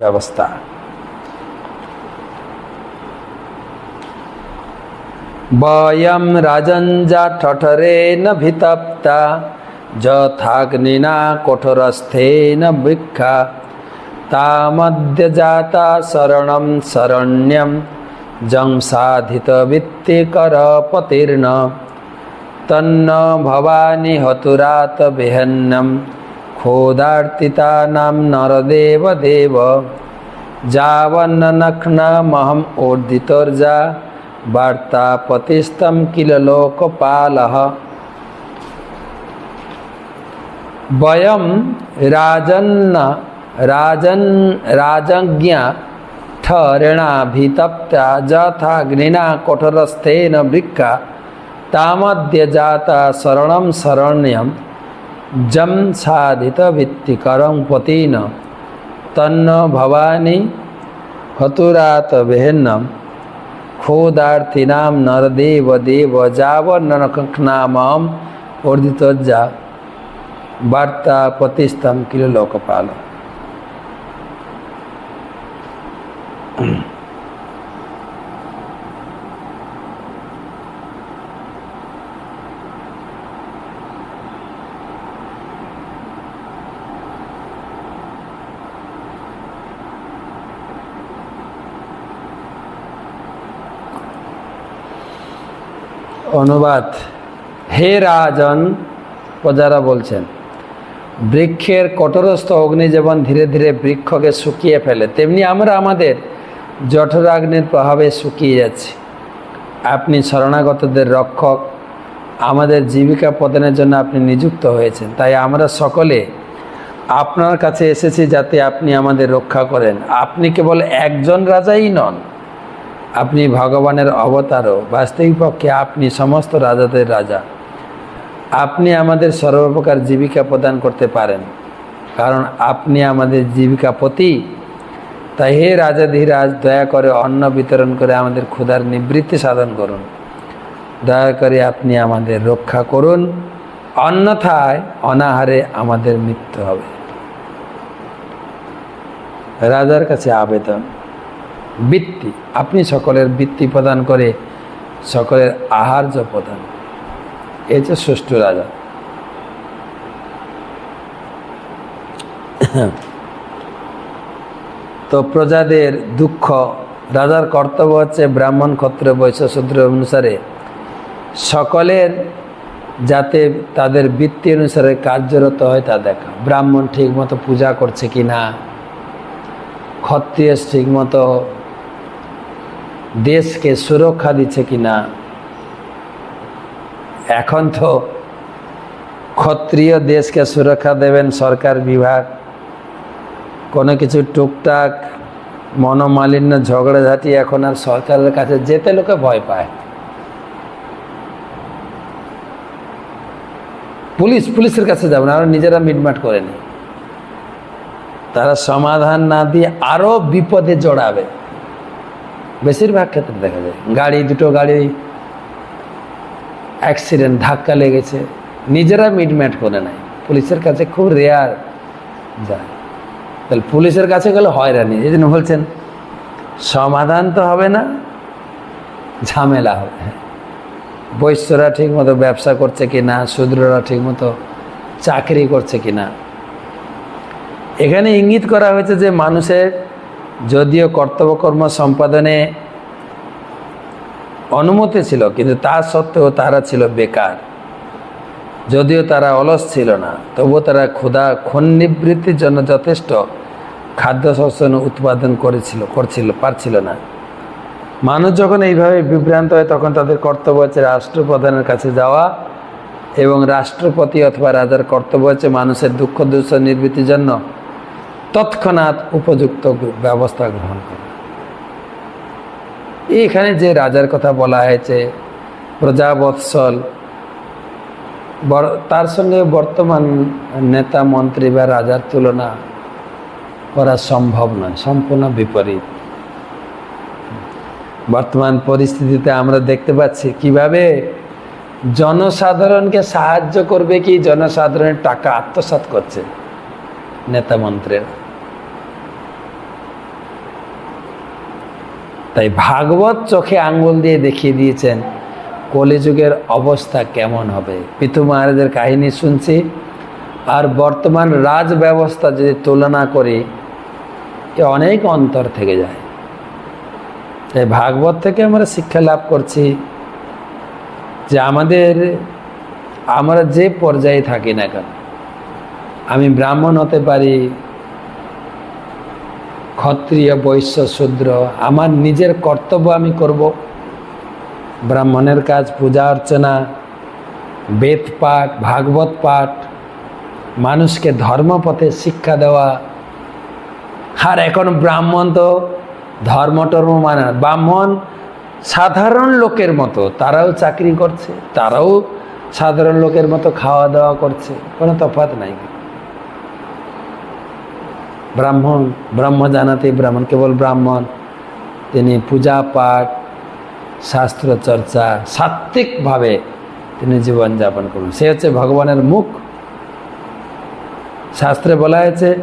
व्यवस्था। वयम राजन जा ठठरे न भितप्ता जथाग्निना कठोरस्थेन भिक्खा तामद्यजाता शरणं वित्ति कर साधितवित्तिकरपतीर्न तन्न भवानी हतुरात विहन्नम्। खोदार्तिता नाम नरदेव देव। जावन नरदेवदेव महम ओर्दितर्जा वार्ता पतिस्तम किल लोकपालः। वयम राजन्न, राजन, राजज्ञा ठरेणाभितप्ता जथाग्निना, कठोरस्थेन वृक्का तामद्य जाता शरणं शरण्यम। জম সাধিত ভিত্তিকরং পতিন। তন্ন ভবানী হতুরাত বেহন্নম। খোদার্থিনাম নরদেব দেব যাবন্নকনামম অর্ধিতজ্জা বার্তা পতিস্তম কিল লোকপাল। অনুবাদ। হে রাজন, প্রজারা বলছেন, বৃক্ষের কঠোরস্থ অগ্নি যেমন ধীরে ধীরে বৃক্ষকে শুকিয়ে ফেলে। তেমনি আমরা আমাদের জঠরাগ্নির প্রভাবে শুকিয়ে যাচ্ছি। আপনি শরণাগতদের রক্ষক। আমাদের জীবিকা প্রদানের জন্য আপনি নিযুক্ত হয়েছেন। তাই আমরা সকলে আপনার কাছে এসেছি যাতে আপনি আমাদের রক্ষা করেন। আপনি কেবল একজন রাজাই নন আপনি ভগবানের অবতারও, বাস্তবিক পক্ষে আপনি সমস্ত রাজাদের রাজা। আপনি আমাদের সর্বপ্রকার জীবিকা প্রদান করতে পারেন। কারণ আপনি আমাদের জীবিকা পতি। তাই হে রাজাধিরাজ দয়া করে অন্ন বিতরণ করে আমাদের ক্ষুধার নিবৃত্তি সাধন করুন। দয়া করে আপনি আমাদের রক্ষা করুন। অন্যথায় অনাহারে আমাদের মৃত্যু হবে। রাজার কাছে আবেদন। বৃত্তি। আপনি সকলের বৃত্তি প্রদান করে সকলের আহার্য প্রদান। এই হচ্ছে সুষ্ঠু রাজা। তো প্রজাদের দুঃখ। রাজার কর্তব্য হচ্ছে ব্রাহ্মণ ক্ষত্র বৈশ্য, শূদ্র অনুসারে সকলের যাতে তাদের বৃত্তি অনুসারে কার্যরত হয় তা দেখা। ব্রাহ্মণ ঠিকমতো পূজা করছে কি না ক্ষত্রিয় ঠিকমতো দেশকে সুরক্ষা দিচ্ছে কি না এখন তো ক্ষত্রিয় দেশকে সুরক্ষা দেবেন সরকার বিভাগ। কোনো কিছু টুকটাক মনোমালিন্য, ঝগড়াঝাটি এখন আর সরকারের কাছে যেতে লোকে ভয় পায়। পুলিশ, পুলিশের কাছে যাবে না, আর নিজেরা মিটমাট করে নি তারা সমাধান না দিয়ে আরও বিপদে জড়াবে। বেশিরভাগ ক্ষেত্রে দেখা যায়। গাড়ি, দুটো গাড়ি অ্যাক্সিডেন্ট ধাক্কা লেগেছে। নিজেরা মিটম্যাট করে নেয়। পুলিশের কাছে খুব রেয়ার যায়। তাহলে পুলিশের কাছে গেলে হয়রানি। এই জন্য বলছেন, সমাধান তো হবে না, ঝামেলা হবে। বৈশ্যরা ঠিক মতো ব্যবসা করছে কি না শূদ্ররা ঠিক মতো চাকরি করছে কি না এখানে ইঙ্গিত করা হয়েছে যে মানুষের যদিও কর্তব্যকর্ম সম্পাদনে অনুমতি ছিল, কিন্তু তা সত্ত্বেও তারা ছিল বেকার। যদিও তারা অলস ছিল না, তবুও তারা ক্ষুধা নিবৃত্তির জন্য যথেষ্ট খাদ্য শস্য উৎপাদন করেছিল, করছিল, পারছিল না। মানুষ যখন এইভাবে বিভ্রান্ত হয়, তখন তাদের কর্তব্য হচ্ছে রাষ্ট্রপ্রধানের কাছে যাওয়া এবং রাষ্ট্রপতি অথবা রাজার কর্তব্য হচ্ছে মানুষের দুঃখ দুঃখ নিবৃত্তির জন্য তৎক্ষণাৎ উপযুক্ত ব্যবস্থা গ্রহণ করা। এইখানে যে রাজার কথা বলা হয়েছে, প্রজাবৎসল তার সঙ্গে বর্তমান নেতা, মন্ত্রী বা রাজার তুলনা করা সম্ভব নয়, সম্পূর্ণ বিপরীত। বর্তমান পরিস্থিতিতে আমরা দেখতে পাচ্ছি কীভাবে জনসাধারণকে সাহায্য করবে কি? জনসাধারণের টাকা আত্মসাৎ করছে নেতা মন্ত্রীরা। তাই ভাগবত চোখে আঙ্গুল দিয়ে দেখিয়ে দিয়েছেন, কলিযুগের অবস্থা কেমন হবে? পিতু মহারাজের কাহিনী শুনছি। আর বর্তমান রাজ ব্যবস্থা যদি তুলনা করি, এ অনেক অন্তর থেকে যায়। তাই ভাগবত থেকে আমরা শিক্ষা লাভ করছি যে আমাদের, আমরা যে পর্যায়ে থাকি না কেন, আমি ব্রাহ্মণ হতে পারি ক্ষত্রিয়, বৈশ্য, শূদ্র, আমার নিজের কর্তব্য আমি করব। ব্রাহ্মণের কাজ, পূজা অর্চনা, বেদ পাঠ, ভাগবত পাঠ, মানুষকে ধর্মপথে শিক্ষা দেওয়া। আর এখন ব্রাহ্মণ তো ধর্ম টর্ম মানে। ব্রাহ্মণ সাধারণ লোকের মতো, তারাও চাকরি করছে, তারাও সাধারণ লোকের মতো খাওয়া দাওয়া করছে, কোনো তফাৎ নাই। ব্রাহ্মণ, ব্রহ্ম জানাতে ব্রাহ্মণ, কেবল ব্রাহ্মণ। তিনি পূজা পাঠ, শাস্ত্র চর্চা সাত্ত্বিকভাবে তিনি জীবনযাপন করুন। সে হচ্ছে ভগবানের মুখ। শাস্ত্রে বলা হয়েছে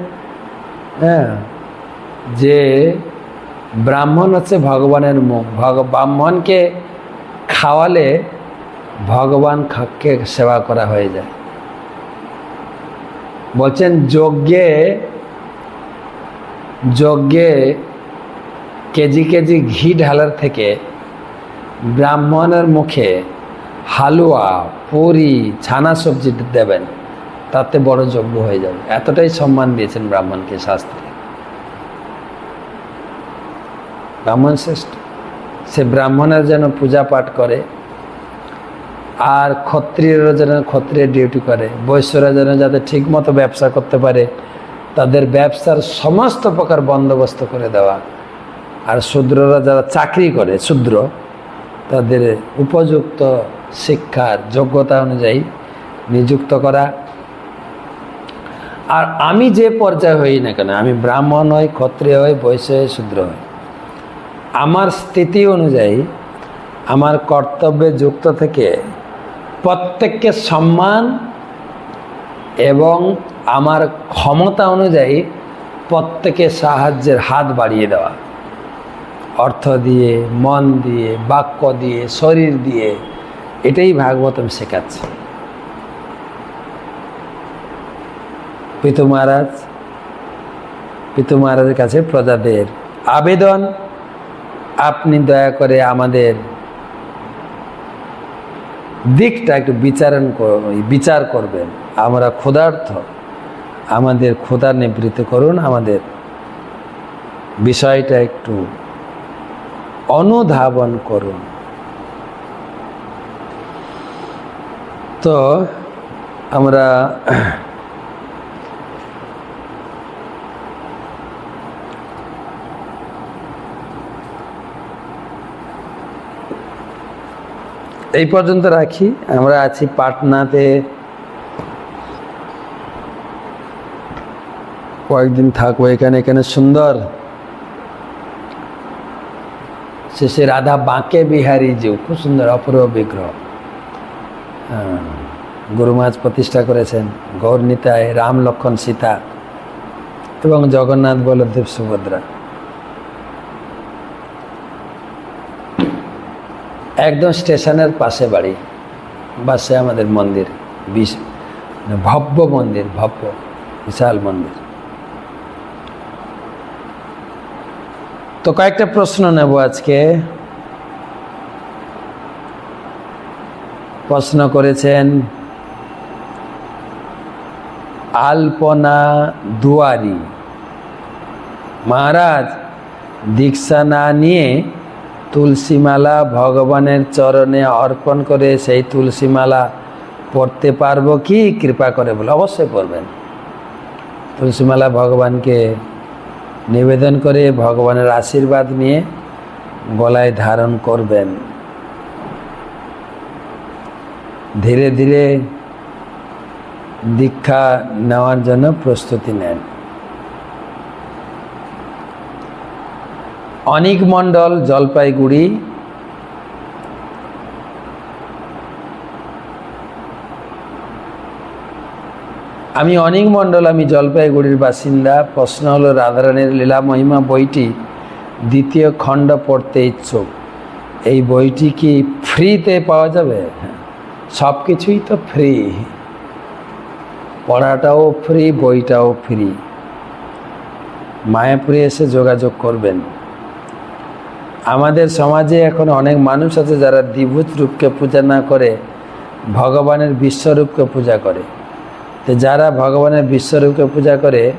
হ্যাঁ যে ব্রাহ্মণ হচ্ছে ভগবানের মুখ। ভগ, ব্রাহ্মণকে খাওয়ালে ভগবান খাকে সেবা করা হয়ে যায়? বলছেন, যজ্ঞে যজ্ঞে কেজি কেজি ঘি ঢালার থেকে ব্রাহ্মণের মুখে হালুয়া, পুরি, ছানা সবজি দেবেন, তাতে বড় যজ্ঞ হয়ে যাবে। এতটাই সম্মান দিয়েছেন ব্রাহ্মণকে শাস্ত্রে। ব্রাহ্মণ শ্রেষ্ঠ। সে ব্রাহ্মণের যেন পূজা পাঠ করে, আর ক্ষত্রিয়রা যেন ক্ষত্রিয় ডিউটি করে, বৈশ্যরা যেন যাতে ঠিকমতো ব্যবসা করতে পারে তাদের ব্যবসার সমস্ত প্রকার বন্দোবস্ত করে দেওয়া। আর শূদ্ররা যারা চাকরি করে, শূদ্র, তাদের উপযুক্ত শিক্ষার যোগ্যতা অনুযায়ী নিযুক্ত করা। আর আমি যে পর্যায়ে হই না কেন, আমি ব্রাহ্মণ হই, ক্ষত্রিয় হই, বৈশ্য হই, শূদ্র হই। আমার স্থিতি অনুযায়ী আমার কর্তব্যে যুক্ত থেকে প্রত্যেককে সম্মান এবং আমার ক্ষমতা অনুযায়ী প্রত্যেকে সাহায্যের হাত বাড়িয়ে দেওয়া। অর্থ দিয়ে, মন দিয়ে, বাক্য দিয়ে, শরীর দিয়ে, এটাই ভাগবতম শেখাচ্ছে। পিতু মহারাজ, পিতু মহারাজের কাছে প্রজাদের আবেদন, আপনি দয়া করে আমাদের দিকটা একটু বিচারণ বিচার করবেন। আমরা ক্ষুধার্থ আমাদের ক্ষুধা নিবৃত্ত করুন, আমাদের বিষয়টা একটু অনুধাবন করুন। তো আমরা এই পর্যন্ত রাখি। আমরা আছি পাটনাতে কয়েকদিন থাকব এখানে এখানে সুন্দর। শেষে রাধা বাঁকে বিহারী জিউ খুব সুন্দর অপূর্ব বিগ্রহ। হ্যাঁ, গুরু মহারাজ প্রতিষ্ঠা করেছেন গৌরনীতায় রাম লক্ষণ সীতা এবং জগন্নাথ বলদেব সুভদ্রা। একদম স্টেশনের পাশে বাড়ি পাশে আমাদের মন্দির বিশ ভব্য মন্দির ভব্য বিশাল মন্দির। তো কয়েকটা প্রশ্ন নেব আজকে। প্রশ্ন করেছেন, আলপনা দুয়ারি, মহারাজ, দীক্ষা না নিয়ে তুলসীমালা ভগবানের চরণে অর্পণ করে সেই তুলসীমালা পড়তে পারব কি? কৃপা করে বলে, অবশ্যই পড়বেন। তুলসীমালা ভগবানকে নিবেদন করে ভগবানের আশীর্বাদ নিয়ে গলায় ধারণ করবেন। ধীরে ধীরে দীক্ষা নেওয়ার জন্য প্রস্তুতি নেন। অনিক মণ্ডল, জলপাইগুড়ি আমি অনিক মণ্ডল, আমি জলপাইগুড়ির বাসিন্দা। প্রশ্ন হলো, রাধারানীর লীলা মহিমা বইটি দ্বিতীয় খণ্ড পড়তে ইচ্ছুক। এই বইটি কি ফ্রিতে পাওয়া যাবে? সব কিছুই তো ফ্রি। পড়াটাও ফ্রি, বইটাও ফ্রি। মায়াপুরে এসে যোগাযোগ করবেন। আমাদের সমাজে এখন অনেক মানুষ আছে যারা দ্বিভূত রূপকে পূজা না করে, ভগবানের বিশ্বরূপকে পূজা করে। তো যারা ভগবানের বিশ্বরূপকে পূজা করে,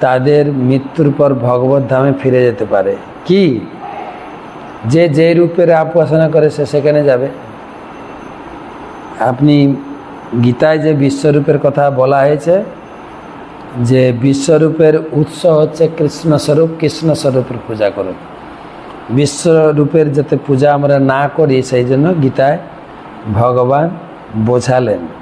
তাদের মৃত্যুর পর ভগবত ধামে ফিরে যেতে পারে। কি? যে যে রূপের উপাসনা করে সে সেখানে যাবে। আপনি গীতায় যে বিশ্বরূপের কথা বলা হয়েছে, যে বিশ্বরূপের উৎস হচ্ছে কৃষ্ণস্বরূপ, কৃষ্ণস্বরূপের পূজা করুন। বিশ্বরূপের যাতে পূজা আমরা না করি, সেই জন্য গীতায় ভগবান বোঝালেন।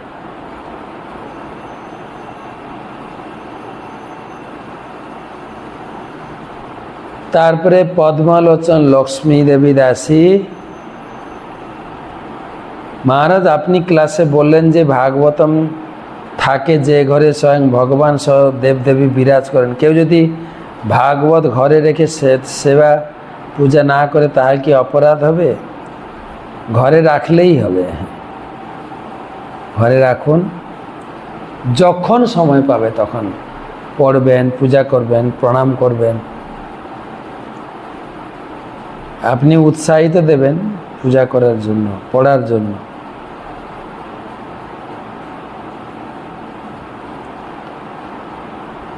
তারপরে পদ্মালোচন লক্ষ্মী দেবী দাসী। মহারাজ, আপনি ক্লাসে বললেন যে ভাগবতম থাকে যে ঘরে স্বয়ং ভগবান সহ দেবদেবী বিরাজ করেন। কেউ যদি ভাগবত ঘরে রেখে সেবা পূজা না করে, তাহলে কি অপরাধ হবে? ঘরে রাখলেই হবে। ঘরে রাখুন। যখন সময় পাবে তখন পড়বেন, পূজা করবেন, প্রণাম করবেন। আপনি উৎসাহিত দেবেন পূজা করার জন্য, পড়ার জন্য।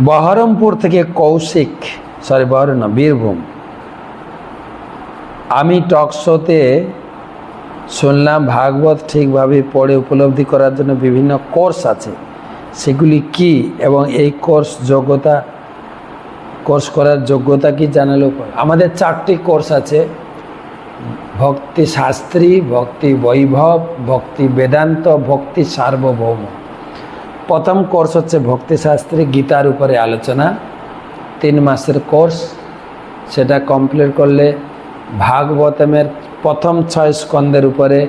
বহরমপুর থেকে কৌশিক সরি বহরম না, বীরভূম। আমি টক শোতে শুনলাম ভাগবত ঠিকভাবে পড়ে উপলব্ধি করার জন্য বিভিন্ন কোর্স আছে। সেগুলি কি এবং এই কোর্স যোগ্যতা কোর্স করার যোগ্যতা কি জানালেও আমাদের চারটি কোর্স আছে। ভক্তি শাস্ত্রী, ভক্তি বৈভব, ভক্তি বেদান্ত, ভক্তি সার্বভৌম। প্রথম কোর্স হচ্ছে ভক্তি শাস্ত্রী, গীতার উপরে আলোচনা। তিন মাসের কোর্স, সেটা কমপ্লিট করলে ভাগবতমের প্রথম ছয় স্কন্দের উপরে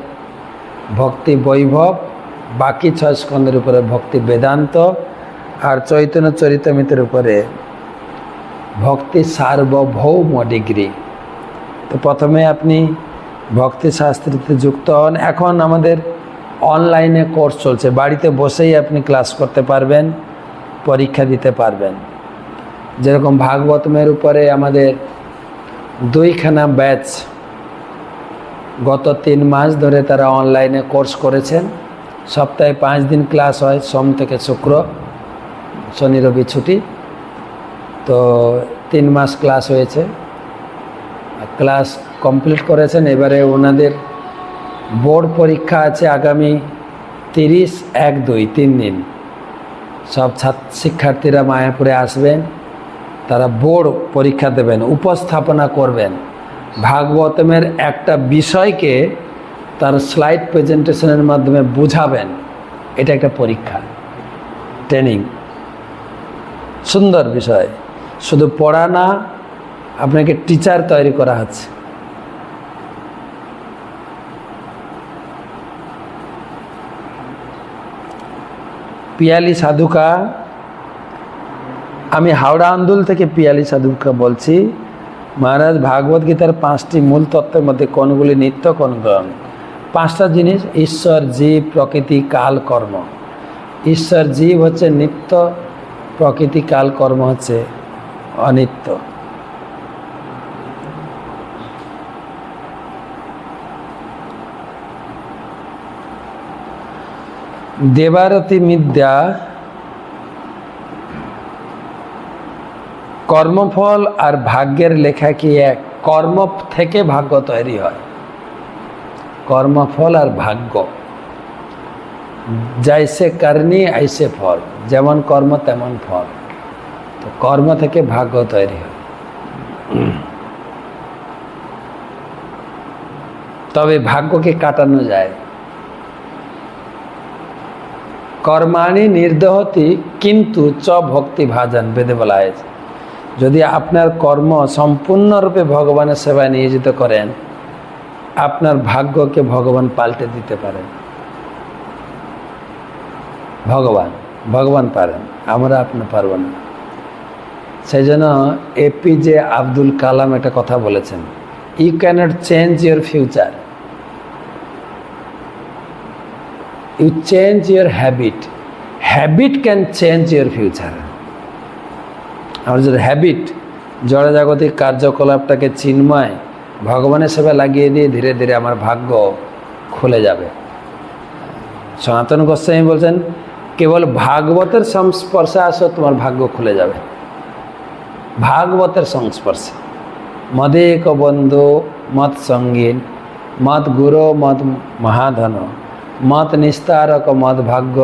ভক্তি বৈভব, বাকি ছয় স্কন্দের উপরে ভক্তি বেদান্ত, আর চৈতন্য চরিতমিতের উপরে ভক্তি সার্বভৌম ডিগ্রি। তো প্রথমে আপনি ভক্তি শাস্ত্রীতে যুক্ত হন। এখন আমাদের অনলাইনে কোর্স চলছে। বাড়িতে বসেই আপনি ক্লাস করতে পারবেন, পরীক্ষা দিতে পারবেন। যেরকম ভাগবতমের উপরে আমাদের দুইখানা ব্যাচ গত তিন মাস ধরে তারা অনলাইনে কোর্স করেছেন। সপ্তাহে পাঁচ দিন ক্লাস হয়, সোম থেকে শুক্র, শনি, রবি ছুটি। তো তিন মাস ক্লাস হয়েছে। ক্লাস কমপ্লিট করেছেন, এবারে ওনাদের বোর্ড পরীক্ষা আছে আগামী তিরিশ এক দুই, তিন দিন। সব ছাত্র শিক্ষার্থীরা মায়াপুরে আসবেন, তারা বোর্ড পরীক্ষা দেবেন, উপস্থাপনা করবেন। ভাগবতমের একটা বিষয়কে তার স্লাইড প্রেজেন্টেশনের মাধ্যমে বুঝাবেন। এটা একটা পরীক্ষা ট্রেনিং সুন্দর বিষয়। শুধু পড়া না, আপনাকে টিচার তৈরি করা হচ্ছে। পিয়ালি সাধুকা, আমি হাওড়া আন্দোল থেকে পিয়ালি সাধুকা বলছি। মহারাজ ভাগবত গীতার পাঁচটি মূল তত্ত্বের মধ্যে কোনগুলি নিত্য, কোনগুলো পাঁচটা জিনিস, ঈশ্বর, জীব, প্রকৃতি, কাল, কর্ম। ঈশ্বর, জীব হচ্ছে নিত্য, প্রকৃতি, কাল, কর্ম হচ্ছে অনিত্য। দেবারতী মিদ্যা কর্মফল আর ভাগ্যের লেখা কি এক? কর্ম থেকে ভাগ্য তৈরি হয়। কর্মফল আর ভাগ্য। যাইসে করনি আইসে ফল। যেমন কর্ম, তেমন ফল। তো কর্ম থেকে ভাগ্য তৈরি হয়। তবে ভাগ্যকে কাটানো যায়। কর্মাণী নির্দহতি কিন্তু চ ভক্তি ভাজন বেদে বলা হয়েছে। যদি আপনার কর্ম সম্পূর্ণরূপে ভগবানের সেবায় নিয়োজিত করেন, আপনার ভাগ্যকে ভগবান পাল্টে দিতে পারেন। ভগবান ভগবান পারেন, আমরা আপনি পারব না। সেই জন্য এপিজে আব্দুল কালাম একটা কথা বলেছেন you cannot change your future you change your habit habit can change your future আমার যদি হ্যাবিট জড়জাগতিক কার্যকলাপটাকে চিন্ময়, ভগবানের সেবা লাগিয়ে দিয়ে ধীরে ধীরে আমার ভাগ্য খুলে যাবে। সনাতন গোস্বামী বলছেন, কেবল ভাগবতের সংস্পর্শে আসো, তোমার ভাগ্য খুলে যাবে। ভাগবতের সংস্পর্শে মদেক বন্ধু মত সঙ্গীন মত গুরু মত মহাধন মত নিস্তারক মদ ভাগ্য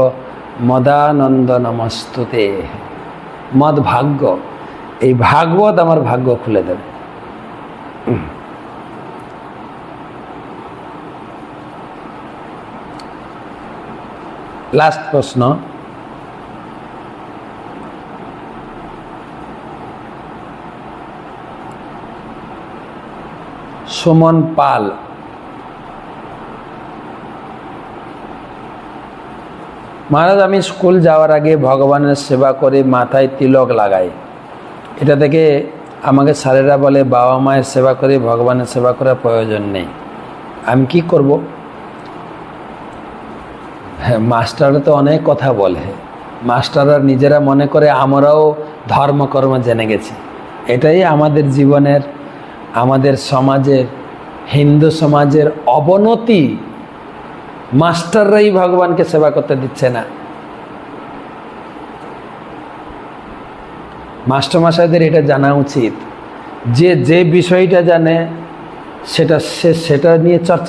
মদানন্দ নমস্তুতে মদ ভাগ্য এই ভাগবত আমার ভাগ্য খুলে দেবে লাস্ট প্রশ্ন সুমন পাল। মহারাজ, আমি স্কুল যাওয়ার আগে ভগবানের সেবা করে মাথায় তিলক লাগাই। এটা থেকে আমাকে স্যারেরা বলে, বাবা মায়ের সেবা করে ভগবানের সেবা করার প্রয়োজন নেই। আমি কি করব? হ্যাঁ মাস্টাররা তো অনেক কথা বলে। মাস্টাররা নিজেরা মনে করে, আমরাও ধর্মকর্ম জেনে গেছি। এটাই আমাদের জীবনের আমাদের সমাজের হিন্দু সমাজের অবনতি মাস্টাররাই ভগবানকে সেবা করতে দিচ্ছে না। মাস্টারমশাইদের এটা জানা উচিত। যে যে বিষয়টা জানে, সেটা সে, সেটা নিয়ে চর্চা